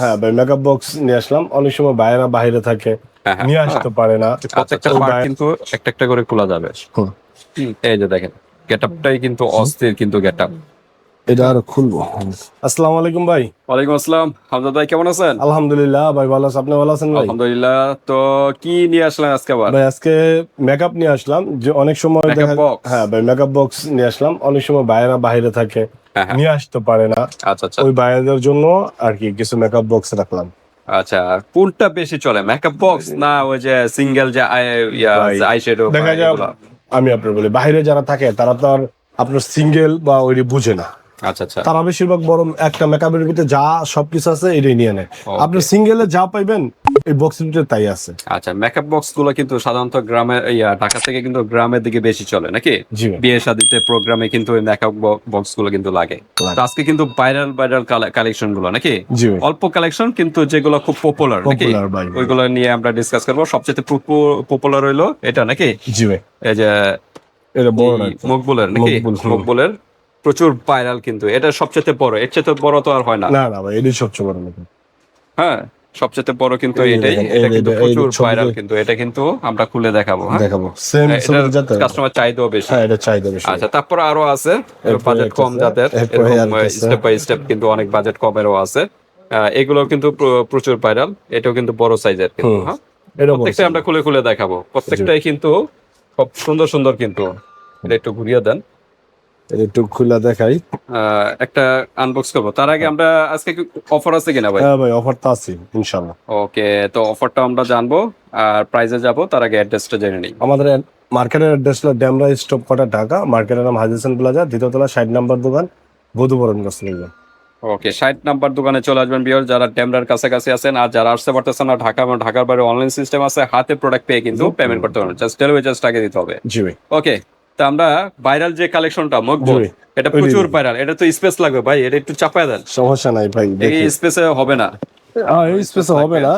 হ্যাঁ ভাই makeup box নিয়ে আসলাম। অনেক সময় বাইরে বাইরে থাকে। হ্যাঁ, হ্যাঁ। নিয়ে আসতে পারে না। প্রত্যেকটা পার্ট কিন্তু একটা একটা করে খোলা যাবে। এই যে দেখেন গেটআপটাই কিন্তু অস্থির কিন্তু গেটআপ। এটা আর খুলবো। আসসালামু আলাইকুম ভাই। ওয়ালাইকুম আসসালাম। হামজাদ ভাই কেমন আছেন? আলহামদুলিল্লাহ ভাই ভালো আছে। আপনি ভালো আছেন ভাই? আলহামদুলিল্লাহ। তো কি নিয়ে আসলেন আজকে আবার? ভাই আজকে মেকআপ নিয়ে আসলাম। যে অনেক সময় দেখা হ্যাঁ ভাই মেকআপ বক্স নিয়ে আসলাম। অনেক সময় বাইরে বাইরে থাকে। হ্যাঁ, হ্যাঁ। নিয়ে আসতে পারে না। আচ্ছা আচ্ছা। ওই বাইরেদের জন্য আর কি কিছু মেকআপ বক্স রাখলাম। আচ্ছা কোনটা বেশি চলে। মেকআপ বক্স না ওই যে সিঙ্গেল যে আইশ্যাডো আই শ্যাডো দেখা যায় আমি আপনার বলি বাইরে যারা থাকে তারা তো আর আপনার সিঙ্গেল বা ওই বুঝে না। আচ্ছা আচ্ছা। তারা বেশিরভাগ বড় একটা মেকআপের ভিতরে যা সবকিছু আছে এটাই নিয়ে নেয়। আপনি সিঙ্গেলে যা পাইবেন এই বক্সের ভিতরে তাই আছে। আচ্ছা মেকআপ বক্সগুলো কিন্তু সাধারণত গ্রামে ইয়া ঢাকা থেকে কিন্তু গ্রামের দিকে বেশি চলে নাকি? বিয়ে শাদিতে প্রোগ্রামে কিন্তু ওই মেকআপ বক্সগুলো কিন্তু লাগে। আজকে কিন্তু ভাইরাল ভাইরাল কালেকশনগুলো নাকি? অল্প কালেকশন কিন্তু যেগুলো খুব পপুলার নাকি? ওইগুলো নিয়ে আমরা ডিসকাস করব। সবচেয়ে পপুলার হইল এটা নাকি? জি ভাই। এই যে মকবুলের নাকি। মকবুলের প্রচুর ভাইরাল কিন্তু। এটা সবচেয়ে বড়। এর চেয়ে বড় তো আর হয় না। না না ভাই এটাই সবচেয়ে বড় হ্যাঁ সবচেয়ে বড় কিন্তু এটাই। এটা কিন্তু প্রচুর ভাইরাল কিন্তু। এটা কিন্তু আমরা খুলে দেখাবো হ্যাঁ? দেখাবো। সেম কাস্টমার চাহিদাও বেশি। হ্যাঁ এটা চাহিদা বেশি। আচ্ছা তারপর আরও আছে বাজেট কম যাদের। স্টেপ বাই স্টেপ কিন্তু অনেক বাজেট কমেরও আছে। এগুলো কিন্তু প্রচুর ভাইরাল এটাও কিন্তু বড় সাইজের কিন্তু হ্যাঁ? প্রত্যেকটা আমরা খুলে খুলে দেখাবো। প্রত্যেকটাই কিন্তু খুব সুন্দর সুন্দর কিন্তু। এটা একটু ঘুরিয়ে দেন। একটু খুলে দেখাই। একটা আনবক্স করব। তার আগে আমরা আজকে অফার আছে কিনা ভাই? হ্যাঁ ভাই অফার তো আছে ইনশাল্লাহ। ওকে তো অফারটা আমরা জানব আর প্রাইজে যাব তার আগে অ্যাড্রেসটা জেনে নিই। আমাদের মার্কেটের অ্যাড্রেস হলো ড্যামরা স্টপ কটা ঢাকা মার্কেটের নাম হাজিসন প্লাজা দ্বিতীয়তলা ষাট নাম্বার দোকান বধুবরণ গাছ ওকে ষাট নাম্বার দোকানে চলে আসবেন বিয়ার যারা ড্যামরার কাছাকাছি আছেন আর যারা আসতে পারতেছেন না ঢাকা এবং ঢাকার বাইরে অনলাইন সিস্টেম আছে হাতে প্রোডাক্ট পেয়ে কিন্তু পেমেন্ট করতে পারবেন। জাস্ট ডেলিভারি চার্জ টাকা দিতে হবে। জি ওকে তো আমরা ভাইরাল যে কালেকশনটা মকবুল এটা প্রচুর ভাইরাল এটা তো স্পেস লাগবে ভাই এটা একটু চাপায় দেন। সমস্যা নাই ভাই এই স্পেসে হবে না। এই স্পেসে হবে না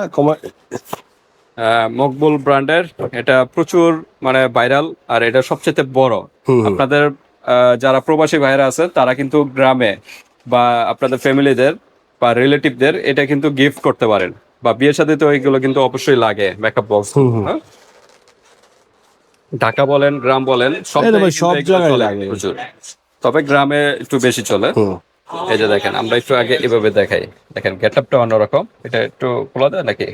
মকবুল ব্র্যান্ডের এটা প্রচুর মানে ভাইরাল আর এটা সবচেয়ে বড়। আপনাদের যারা প্রবাসী ভাইরা আছে তারা কিন্তু গ্রামে বা আপনাদের ফ্যামিলিদের বা রিলেটিভদের এটা কিন্তু গিফট করতে পারেন। বা বিয়ের সাথে তো এইগুলো কিন্তু অবশ্যই লাগে মেকআপ বক্স। ঢাকা বলেন গ্রাম বলেন সব জায়গায় সব জায়গায় লাগে। প্রচুর। তবে গ্রামে একটু বেশি চলে। এই যে দেখেন আমরা একটু আগে এভাবে দেখাই। দেখেন গেট আপটা অন্যরকম। এটা একটু খোলা দেয় নাকি?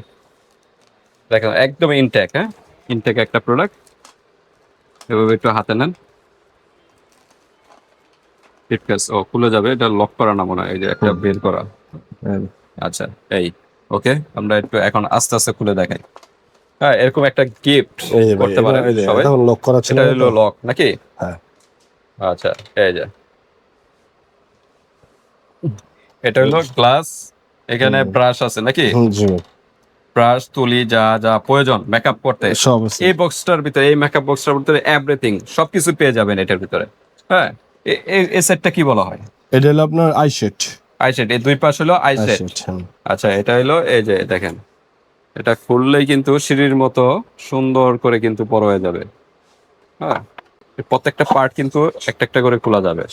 দেখেন একদম ইনটেক হ্যাঁ? ইনটেক একটা প্রোডাক্ট এভাবে একটু হাতে নেন। টিপকেস ও খুলে যাবে। এটা লক করা না মনে হয় এই যে একটা বের করা। হ্যাঁ। আচ্ছা এই ওকে আমরা একটু এখন আস্তে আস্তে খুলে দেখাই। হ্যাঁ এরকম একটা গিফট করতে পারেন সবাই। এটা লক করা ছিল এটা হলো লক নাকি? হ্যাঁ। আচ্ছা এই যে। এটা হলো গ্লাস এখানে ব্রাশ আছে নাকি? জি ব্রাশ তুলি যা যা প্রয়োজন মেকআপ করতে। সব এই বক্সটার ভিতরে এই মেকআপ বক্সটার ভিতরে এভরিথিং সবকিছু পেয়ে যাবেন এটার ভিতরে। হ্যাঁ এই সেটটা কি বলা হয়? এটা হলো আপনার আই সেট আই সেট এই দুই পাশ হলো আই সেট আচ্ছা এটা হলো এই যে দেখেন। এটা খুললেই কিন্তু সিঁড়ির মতো সুন্দর করে কিন্তু বড় হয়ে যাবে। হ্যাঁ? প্রত্যেকটা পার্ট কিন্তু একটা একটা করে খোলা যাবে।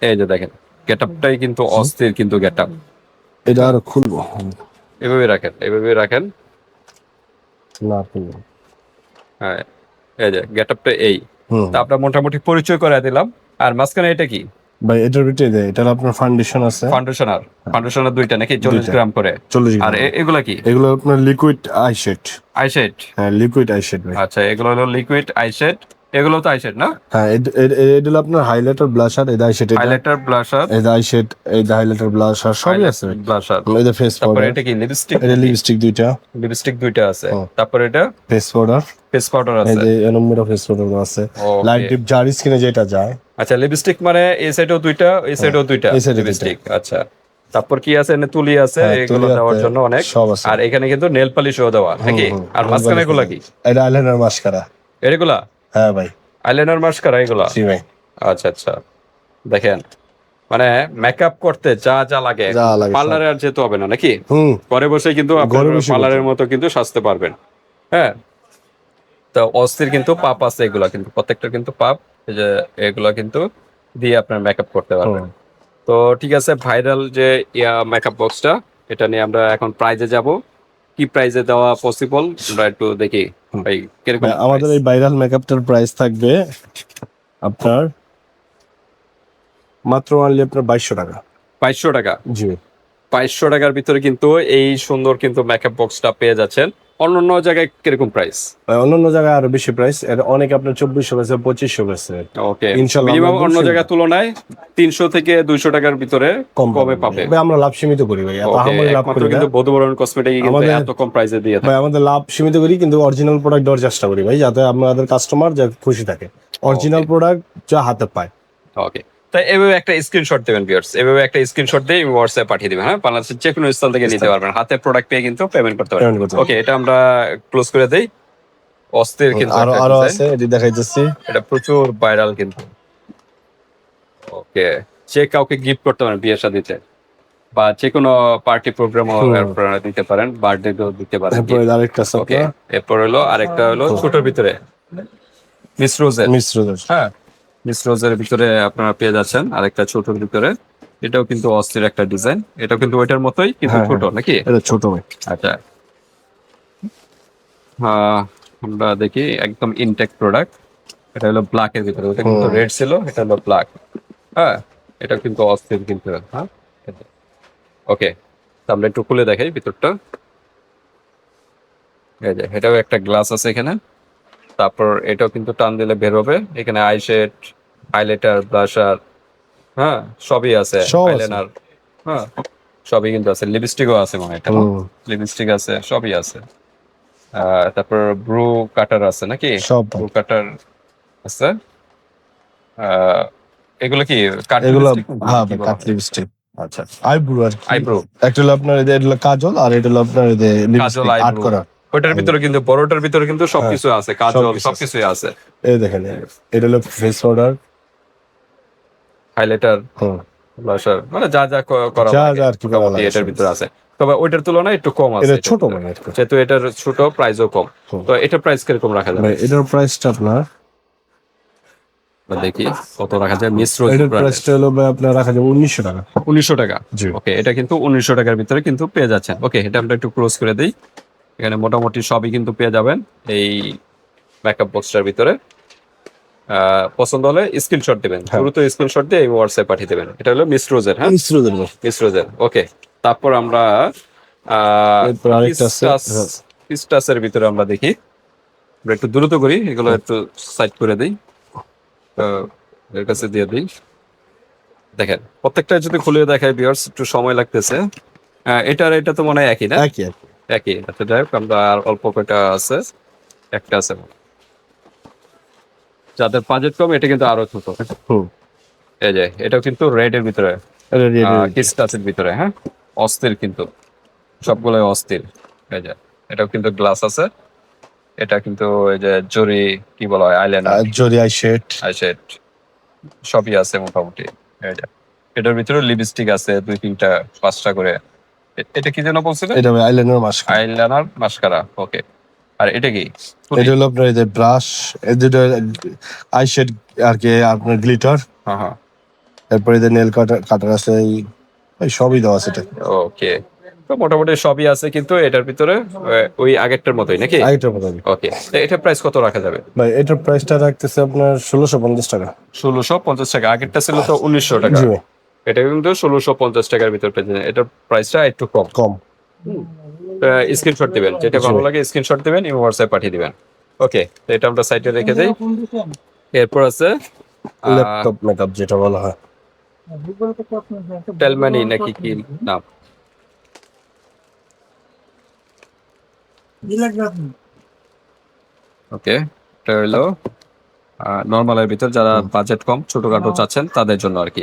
এই যে দেখেন গেটআপটাই কিন্তু অস্থির কিন্তু গেটআপ। এটা আর খুলবো। এভাবে রাখেন এভাবে রাখেন। না খুলবো হ্যাঁ এই যে গেটআপটা এই। হুম। তা আমরা মোটামুটি পরিচয় করে দিলাম। আর মাঝখানে এটা কি? ভাই এটার ভিতরে দেয় এটা আপনার ফাউন্ডেশন আছে। ফাউন্ডেশনার ফাউন্ডেশনার দুইটা নাকি চল্লিশ দুইটা। গ্রাম করে? চল্লিশ আর গ্রাম। এ- এগুলা কি? এগুলো আপনার লিকুইড আই সেট আইশেড হ্যাঁ লিকুইড আই সেট ভাই। আচ্ছা এগুলো হলো লিকুইড আইশেড এগুলো তো আইশেড না? হ্যাঁ এটা আপনার হাইলাইটার ব্লাশার এটা আই সেট এটা হাইলাইটার ব্লাশার এটা আই সেট এই হাইলাইটার ব্লাশার সবই আছে। ব্লাশার এটা ফেস তারপরে পাউডার এটা কি লিপস্টিক এটা লিপস্টিক দুইটা। লিপস্টিক দুইটা আছে। হুম। তারপরে এটা? ফেস পাউডার ফেস পাউডার এই আছে। যে এনম্বরা ফেস পাউডার আছে। লাইট ডিপ যার স্কিনে যেটা যায় আচ্ছা লিপস্টিক মানে এই সাইডেও দুইটা এই সাইডেও দুইটা এ দুইটা। লিপস্টিক আচ্ছা। তারপর কি আছে? তুলি আছে হ্যাঁ, এগুলো দেওয়ার জন্য অনেক। আর এখানে কিন্তু নেল পালিশও দেওয়া নাকি? আর nail এগুলা। কি? এটা আইলাইনার মাস্কারা এগুলা? হ্যাঁ ভাই। আইলাইনার মাস্কারা এগুলা? জি ভাই। আচ্ছা আচ্ছা। দেখেন মানে মেকআপ করতে যা যা লাগে। পার্লারে আর যেতে হবে না নাকি? ঘরে বসে কিন্তু পার্লারের মতো কিন্তু সাজতে পারবেন। হ্যাঁ? তো অস্থির কিন্তু পাপ আছে এগুলা কিন্তু প্রত্যেকটা কিন্তু পাপ। যে এগুলা কিন্তু দিয়ে আপনার মেকআপ করতে পারবেন। তো ঠিক আছে ভাইরাল যে ইয়া মেকআপ বক্সটা এটা নিয়ে আমরা এখন প্রাইজে যাব। কি প্রাইজে দেওয়া পসিবল আমরা একটু দেখি ভাই কীরকম আমাদের এই ভাইরাল মেকআপটার প্রাইস থাকবে আপনার মাত্র অনলি আপনার বাইশশো টাকা। বাইশশো টাকা? জি। বাইশশো টাকার ভিতরে কিন্তু এই সুন্দর কিন্তু মেকআপ বক্সটা পেয়ে যাচ্ছেন। অন্য অন্য জায়গায় কীরকম প্রাইস অন্যান্য জায়গায় আরও বেশি প্রাইস এর অনেক আপনার চব্বিশশো বেছে পঁচিশশো বেছে। ওকে ইনশাল্লাহ মিনিমাম অন্য জায়গার তুলনায় তিনশো থেকে দুইশো টাকার ভিতরে কম কমে পাবে আমরা লাভ সীমিত করি ভাই লাভ করি কিন্তু বধুবরণ কসমেটিক আমাদের- এত কম প্রাইসে দিয়ে ভাই আমাদের লাভ সীমিত করি কিন্তু অরিজিনাল প্রোডাক্ট দেওয়ার চেষ্টা করি ভাই যাতে আমাদের কাস্টমার যা খুশি থাকে। অরিজিনাল প্রোডাক্ট যা হাতে পায়। ওকে তাই এভাবে একটা স্ক্রিনশট দেবেন ভিউয়ার্স এভাবে একটা স্ক্রিনশট দিয়ে হোয়াটসঅ্যাপ পাঠিয়ে দিবেন হ্যাঁ? বাংলাদেশের যে কোনো স্থান থেকে নিতে পারবেন। হাতে প্রোডাক্ট পেয়ে কিন্তু পেমেন্ট করতে পারবেন। ওকে এটা আমরা ক্লোজ করে দেই। অস্থির কিন্তু আরও আরও। আছে এটি দেখাইতেছি। এটা প্রচুর ভাইরাল কিন্তু। ওকে যে কাউকে গিফট করতে পারেন বিয়ে শাদিতে বা যে কোনো পার্টি। আপনারা দিতে পারেন বার্থডে দিতে পারেন আরেকটা ওকে এরপর হলো আরেকটা হলো ছোটর ভিতরে মিস রোজের মিশ্র হ্যাঁ মিস রোজের ভিতরে আপনারা পেয়ে যাচ্ছেন আরেকটা ছোটর ভিতরে। এটাও কিন্তু অস্থির একটা ডিজাইন। এটাও কিন্তু ওইটার মতোই কিন্তু হ্যাঁ, ছোট নাকি? এটা ছোট আচ্ছা। আমরা দেখি একদম ইনটেক প্রোডাক্ট এটা হলো ব্ল্যাক এর ভিতরে। ওটা কিন্তু রেড ছিল এটা হলো ব্ল্যাক হ্যাঁ এটা কিন্তু অস্থির কিন্তু হ্যাঁ। ওকে আমরা একটু খুলে দেখাই ভিতরটা। এই যে এটাও একটা গ্লাস আছে এখানে। তারপর এটাও কিন্তু টান দিলে বের হবে। এখানে আইশেড হাইলাইটার ব্লাশার হ্যাঁ সবই আছে। আইলাইনার হ্যাঁ সবই কিন্তু আছে। লিপস্টিকও আছে মনে এটা। লিপস্টিক আছে সবই আছে। তারপর ব্রু কাটার আছে নাকি? সব। ব্রু কাটার আছে। এগুলো কি কাট এগুলো হ্যাঁ কাট লিপস্টিক। আচ্ছা আইব্রু আর আইব্রো একটা হলো আপনার এদের কাজল আর এটা হলো আপনার এদের লিপস্টিক। আর্ট করা। ওইটার ভিতরে কিন্তু বড়টার ভিতরে কিন্তু সবকিছু আছে কাজল হ্যাঁ। সবকিছু আছে। এই দেখেন এটা হলো ফেস পাউডার হাইলাইটার ব্লাশার মানে যা যা করা যা যা আর কি এটার ভিতরে আছে। তবে ওইটার তুলনায় একটু কম আছে এটা ছোট মানে যেহেতু এটার ছোট প্রাইসও কম। তো এটার প্রাইস কীরকম রাখা যাবে? এটার প্রাইসটা আপনার? দেখি কত রাখা যায়। মিশ্র এটার প্রাইসটা হলো আপনার রাখা যাবে উনিশশো টাকা। উনিশশো টাকা। জি। ওকে এটা কিন্তু উনিশশো টাকার ভিতরে কিন্তু পেয়ে যাচ্ছেন। ওকে এটা আমরা একটু ক্লোজ করে দিই। এখানে মোটামুটি সবই কিন্তু পেয়ে যাবেন এই মেকআপ বক্সটার ভিতরে। পছন্দ হলে স্ক্রিনশট দিবেন। হ্যাঁ। দ্রুত স্ক্রিনশট দিয়ে এই হোয়াটসঅ্যাপ পাঠিয়ে দেবেন। এটা হলো হ্যাঁ? ওকে তারপর আমরা। পিস্টাসের ভিতরে আমরা দেখি। আমরা একটু দ্রুত করি এগুলো একটু সাইড করে দিই। এর কাছে দিয়ে দিই। দেখেন প্রত্যেকটা যদি খুলে দেখায় বিয়ার্স একটু সময় লাগতেছে। এটার এটা তো মনে হয় একই না? একই। একই। আচ্ছা যাই হোক আমরা আর অল্প কয়টা আছে? একটা আছে। যাদের বাজেট কম এটা কিন্তু আরও ছোট। এই যে এটাও কিন্তু রেড এর ভিতরে। কিস্টাসের ভিতরে। হ্যাঁ? অস্থির কিন্তু। সবগুলোই অস্থির। এই যে এটাও কিন্তু গ্লাস আছে। এটা কিন্তু এই যে জরি কি বলা হয় আইল্যান্ডার জরি আই শেড আইশেড। সবই আছে মোটামুটি। এই যে এটার ভিতরে লিপস্টিক আছে দুই তিনটা পাঁচটা করে। এটা কি যেন বলছিলেন এটা eyeliner mask eyeliner mascara okay আর এটা কি? এটা হলো আপনার এই যে ব্রাশ এই দুটো আই শেড আর কি আপনার গ্লিটার হ্যাঁ হ্যাঁ। তারপরে যে নেল কাটার কাটার আছে এই সবই দেওয়া আছে এটা। ওকে তো মোটামুটি সবই আছে কিন্তু এটার ভিতরে ওই আগেরটার মতোই নাকি? আগেটার মতো ওকে এটা প্রাইস কত রাখা যাবে? ভাই এটার প্রাইসটা রাখতেছে আপনার ষোলোশো পঞ্চাশ টাকা। ষোলোশো পঞ্চাশ টাকা আগেরটা ছিল তো উনিশশো টাকা। এটা কিন্তু ষোলোশো পঞ্চাশ টাকার ভিতর পেয়ে যাবেন। এটার প্রাইসটা একটু কম। কম। স্ক্রিনশট দিবেন। যেটা ভালো লাগে স্ক্রিনশট দিবেন এবং হোয়াটসঅ্যাপ পাঠিয়ে দিবেন। ওকে এটা আমরা সাইটে রেখে দিই। এরপর আছে ল্যাপটপ মেকআপ যেটা বলা হয়। টেলম্যানি নাকি কি নাম? ওকে এটা হলো নর্মালের ভিতর যারা বাজেট কম ছোটখাটো চাচ্ছেন তাদের জন্য আর কি।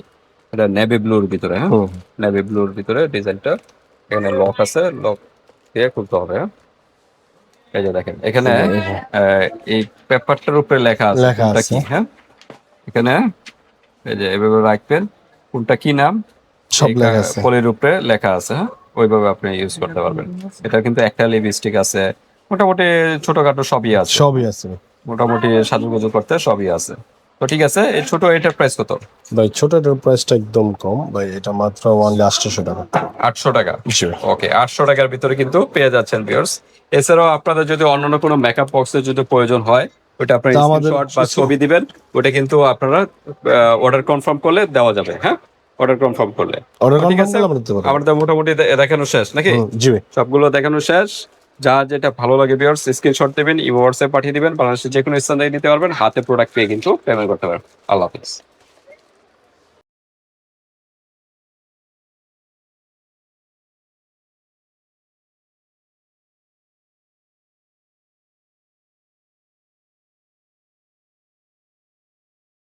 এটা নেভি ব্লুর ভিতরে হ্যাঁ? নেভি ব্লুর ভিতরে ডিজাইনটা। এখানে লক আছে লক দিয়ে খুলতে হবে হ্যাঁ? এই যে দেখেন এখানে এই পেপারটার উপরে লেখা আছে কোনটা কি হ্যাঁ? এখানে এই যে এভাবে রাখবেন কোনটা কি নাম? সব লেখা আছে। পলির উপরে লেখা আছে হ্যাঁ? ওইভাবে আপনি ইউজ করতে পারবেন। এটা কিন্তু একটা লিপস্টিক আছে মোটামুটি ছোটখাটো সবই আছে। সবই আছে। মোটামুটি সাজুগুজু করতে সবই আছে। তো ঠিক আছে এই ছোট এটার প্রাইস কত? ভাই ছোটটার প্রাইসটা একদম কম। ভাই এটা মাত্র অনলি আটশোশো টাকা। আটশো টাকা? ওকে আটশো টাকার ভিতরে কিন্তু পেয়ে যাচ্ছেন ভিউয়ার্স এছাড়াও আপনাদের যদি অন্যান্য কোনো মেকআপ বক্সের যদি প্রয়োজন হয় ওটা আপনার স্ক্রিনশট বা ছবি দিবেন। ওটা কিন্তু আপনারা অর্ডার কনফার্ম করলে দেওয়া যাবে হ্যাঁ? অর্ডার কনফার্ম করলে। অর্ডার ঠিক কনফার্ম আছে করলে আমরা মোটামুটি দেখানো শেষ নাকি? জি। সবগুলো দেখানো শেষ। যা যেটা ভালো লাগে ভিউয়ার্স স্ক্রিনশট দেবেন ইমো পাঠিয়ে দিবেন, বাংলাদেশের যে কোনো স্থান থেকে নিতে পারবেন, হাতে প্রোডাক্ট পেয়ে কিন্তু পেমেন্ট করতে পারবেন। আল্লাহ হাফিজ।